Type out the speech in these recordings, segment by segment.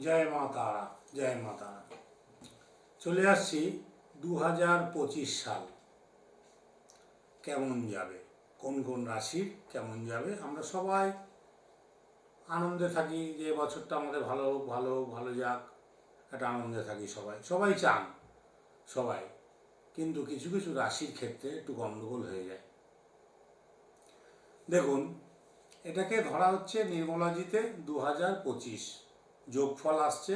জয় মা তারা, জয় মা তারা। চলে আসছি দু হাজার পঁচিশ সাল। কেমন যাবে? কোন কোন রাশির কেমন যাবে? আমরা সবাই আনন্দে থাকি যে বছরটা আমাদের ভালো হোক ভালো হোক, ভালো যাক, একটা আনন্দে থাকি সবাই। সবাই চান, সবাই। কিন্তু কিছু কিছু রাশির ক্ষেত্রে একটু গণ্ডগোল হয়ে যায়। দেখুন, এটাকে ধরা হচ্ছে নির্মলাজিতে দু হাজার পঁচিশ। যোগফল আসছে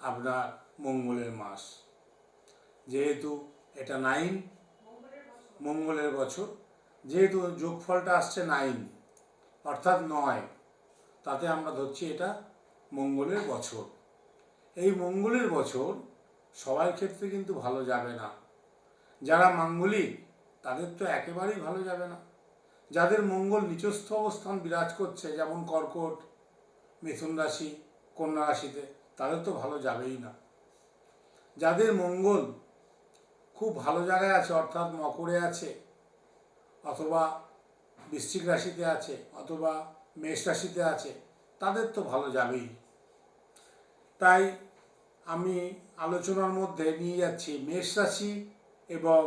আপনার মঙ্গলের মাস। যেহেতু এটা নাইন, মঙ্গলের বছর। যেহেতু যোগফলটা আসছে নাইন, অর্থাৎ নয়, তাতে আমরা ধরছি এটা মঙ্গলের বছর। এই মঙ্গলের বছর সবার ক্ষেত্রে কিন্তু ভালো যাবে না। যারা মাঙ্গলিক, তাদের তো একেবারেই ভালো যাবে না। যাদের মঙ্গল নিচস্থ অবস্থান বিরাজ করছে, যেমন কর্কট মিথুন রাশি, কন্যা রাশিতে, তাদের তো ভালো যাবেই না। যাদের মঙ্গল খুব ভালো জায়গায় আছে, অর্থাৎ মকরে আছে, অথবা বৃশ্চিক রাশিতে আছে, অথবা মেষ রাশিতে আছে, তাদের তো ভালো যাবেই। তাই আমি আলোচনার মধ্যে নিয়ে যাচ্ছি মেষ রাশি এবং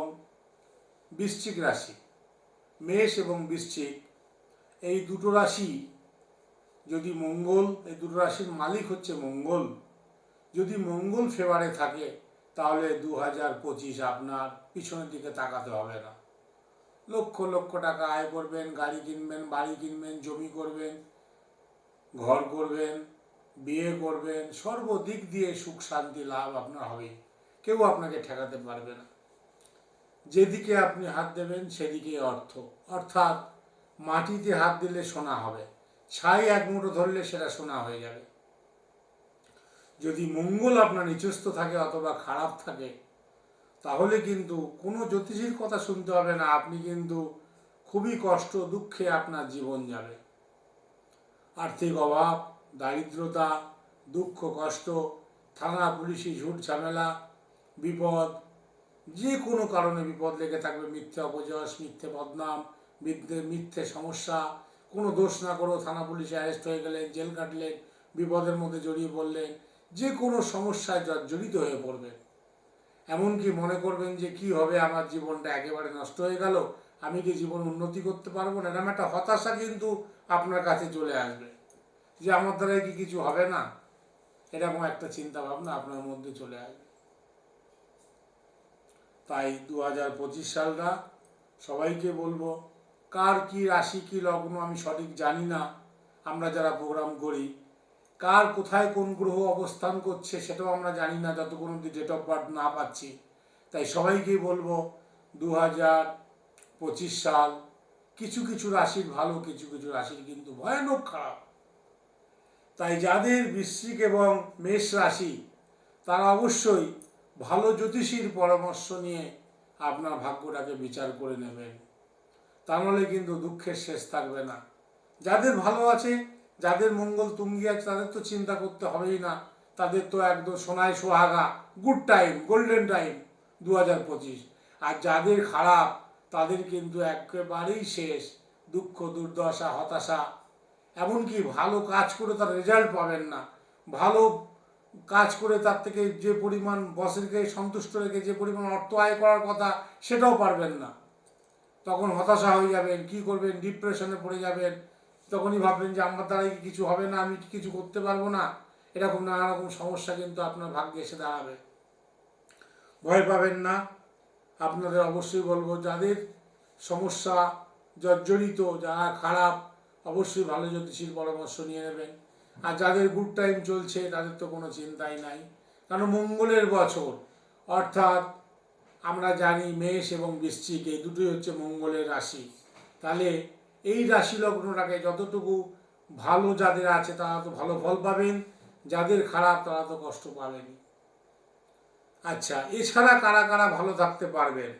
বৃশ্চিক রাশি। মেষ এবং বৃশ্চিক, এই দুটো রাশি যদি মঙ্গল, এই দুটো রাশির মালিক হচ্ছে মঙ্গল। যদি মঙ্গল ফেভারে থাকে, তাহলে দু হাজার পঁচিশ আপনার পিছনের দিকে তাকাতে হবে না। লক্ষ লক্ষ টাকা আয় করবেন, গাড়ি কিনবেন, বাড়ি কিনবেন, জমি করবেন, ঘর করবেন, বিয়ে করবেন, সর্বদিক দিয়ে সুখ শান্তি লাভ আপনার হবে। কেউ আপনাকে ঠেকাতে পারবে না। যেদিকে আপনি হাত দেবেন সেদিকে অর্থ। অর্থাৎ মাটিতে হাত দিলে সোনা হবে। ছাই এক মুঠো ধরলে সেটা সোনা হয়ে যাবে। যদি মঙ্গল আপনার নিচস্থ থাকে অথবা খারাপ থাকে, তাহলে কিন্তু কোনো জ্যোতিষীর কথা শুনতে হবে না, আপনি কিন্তু খুবই কষ্ট দুঃখে আপনার জীবন যাবে। আর্থিক অভাব, দারিদ্রতা, দুঃখ, কষ্ট, থানা, পুলিশি, ঝুট ঝামেলা, বিপদ, যে কোনো কারণে বিপদ লেগে থাকবে। মিথ্যে অপযশ, মিথ্যে বদনাম, মিথ্যে মিথ্যে সমস্যা কোনো দোষ না করেও থানা পুলিশে অ্যারেস্ট হয়ে গেলেন, জেল কাটলেন, বিপদের মধ্যে জড়িয়ে পড়লেন, যে কোনো সমস্যায় জর্জরিত হয়ে পড়বেন। এমনকি মনে করবেন যে কি হবে, আমার জীবনটা একেবারে নষ্ট হয়ে গেল, আমি কি জীবন উন্নতি করতে পারব না? এরকম একটা হতাশা কিন্তু আপনার কাছে চলে আসবে। যে আমার দ্বারাই কি কিছু হবে না? এরকম একটা চিন্তা ভাবনা আপনার মধ্যে চলে আসবে। তাই দু হাজার পঁচিশ সালটা সবাইকে বলব কার কি রাশি, কি লগ্ন আমি সঠিক জানি না। আমরা যারা প্রোগ্রাম করি, কার কোথায় কোন গ্রহ অবস্থান করছে সেটাও আমরা জানি না, যতক্ষণ অব্দি ডেট অফ বার্থ না পাচ্ছি। তাই সবাইকেই বলব দু হাজার পঁচিশ সাল, কিছু কিছু রাশির ভালো, কিছু কিছু রাশির কিন্তু ভয়ানক খারাপ। তাই যাদের বৃশ্চিক এবং মেষ রাশি, তারা অবশ্যই ভালো জ্যোতিষীর পরামর্শ নিয়ে আপনার ভাগ্যটাকে বিচার করে নেবেন। তা নাহলে কিন্তু দুঃখের শেষ থাকবে না। যাদের ভালো আছে, যাদের মঙ্গল তুঙ্গি আছে, তাদের তো চিন্তা করতে হবেই না। তাদের তো একদম সোনায় সোহাগা গুড টাইম গোল্ডেন টাইম দু হাজার পঁচিশ। আর যাদের খারাপ, তাদের কিন্তু একেবারেই শেষ, দুঃখ, দুর্দশা, হতাশা। এমনকি ভালো কাজ করে তার রেজাল্ট পাবেন না। ভালো কাজ করে তার থেকে যে পরিমাণ বসেরকে সন্তুষ্ট রেখে যে পরিমাণ অর্থ আয় করার কথা, সেটাও পারবেন না। তখন হতাশা হয়ে যাবেন, কি করবেন ডিপ্রেশনে পড়ে যাবেন। তখনই ভাববেন যে আমার দ্বারাই কিছু হবে না, আমি কিছু করতে পারব না? এরকম নানা রকম সমস্যা কিন্তু আপনার ভাগ্যে এসে দাঁড়াবে। ভয় পাবেন না। আপনাদের অবশ্যই বলব, যাদের সমস্যা জর্জরিত, যারা খারাপ, অবশ্যই ভালো জ্যোতিষীর পরামর্শ নিয়ে নেবেন। আর যাদের গুড টাইম চলছে, তাদের তো কোনো চিন্তাই নাই। কারণ মঙ্গলের বছর, অর্থাৎ আমরা জানি মেষ এবং বৃশ্চিক, এই দুটোই হচ্ছে মঙ্গলের রাশি। তাহলে এই রাশি লগ্নটাকে যতটুকু ভালো যাদের আছে তারা তো ভালো ফল পাবেন, যাদের খারাপ তারা তো কষ্ট পাবেন আচ্ছা এছাড়া কারা কারা ভালো থাকতে পারবেন?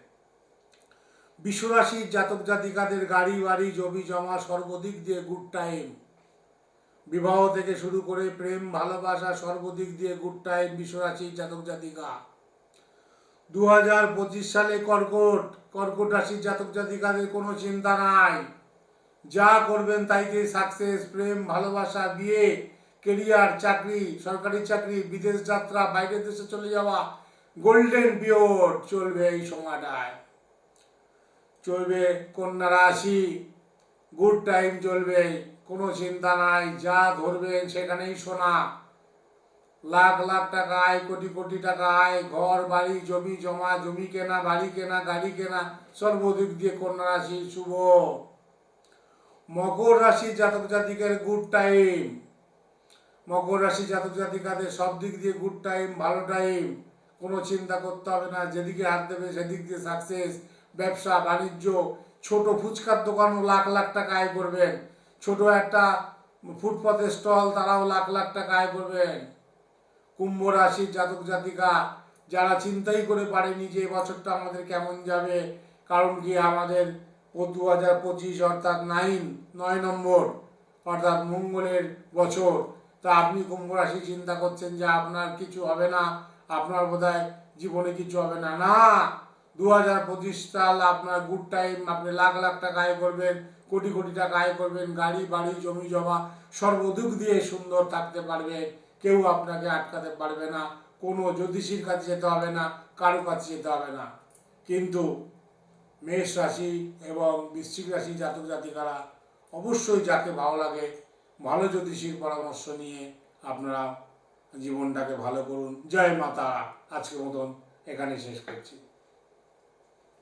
বিশ্বরাশির জাতক জাতিকাদের গাড়ি, বাড়ি, জমি, জমা, সর্বদিক দিয়ে গুড টাইম বিবাহ থেকে শুরু করে প্রেম, ভালোবাসা, সর্বদিক দিয়ে গুড টাইম বিশ্বরাশির জাতক জাতিকা। দু হাজার পঁচিশ সালে কর্কট কর্কট রাশির জাতক জাতিকাদের কোনো চিন্তা নাই। যা করবেন তাইতে সাকসেস প্রেম, ভালোবাসা বিয়ে কেরিয়ার চাকরি, সরকারি চাকরি, বিদেশ যাত্রা, বাইরের দেশে চলে যাওয়া গোল্ডেন পিরিয়ড চলবে এই সময়টায়। চলবে কন্যা রাশি গুড টাইম চলবে, কোনো চিন্তা নাই, যা ধরবেন সেখানেই সোনা। লাখ লাখ টাকা, আয় কোটি কোটি টাকা, আয় ঘর, বাড়ি, জমি, জমা, জমি কেনা, বাড়ি কেনা, গাড়ি কেনা, সর্বদিক দিয়ে কন্যা রাশি, শুভ। মকর রাশি জাতক জাতিকের গুড টাইম মকর রাশি জাতক জাতিকাদের সব দিক দিয়ে গুড টাইম ভালো টাইম কোনো চিন্তা করতে হবে না, যেদিকে হাত দেবে সেদিক দিয়ে সাকসেস ব্যবসা, বাণিজ্য, ছোট ফুচকার দোকানও লাখ লাখ টাকা আয় করবেন। ছোট একটা ফুটপাতের স্টল তারাও লাখ লাখ টাকা আয় করবেন। কুম্ভ রাশির জাতক জাতিকা যারা চিন্তাই করে পারেনি যে বছরটা আমাদের কেমন যাবে, কারণ কি আমাদের ও দু হাজার পঁচিশ অর্থাৎ নাইন নয় নম্বর অর্থাৎ মঙ্গলের বছর। তা আপনি কুম্ভ রাশি চিন্তা করছেন যে আপনার কিছু হবে না, আপনার বোধহয় জীবনে কিছু হবে না। না, দু হাজার পঁচিশ সাল আপনার গুড টাইম আপনি লাখ লাখ টাকা আয় করবেন, কোটি কোটি টাকা আয় করবেন, গাড়ি, বাড়ি, জমি, জমা সর্বদিক দিয়ে সুন্দর থাকতে পারবেন। কেউ আপনাকে আটকাতে পারবে না, কোনো জ্যোতিষীর কাছে যেতে হবে না, কারও কাছে যেতে হবে না। কিন্তু মেষ রাশি এবং বৃশ্চিক রাশি জাতক জাতিকারা অবশ্যই যাকে ভালো লাগে, ভালো জ্যোতিষীর পরামর্শ নিয়ে আপনারা জীবনটাকে ভালো করুন। জয় মাতা, আজকের মতন এখানে শেষ করছি।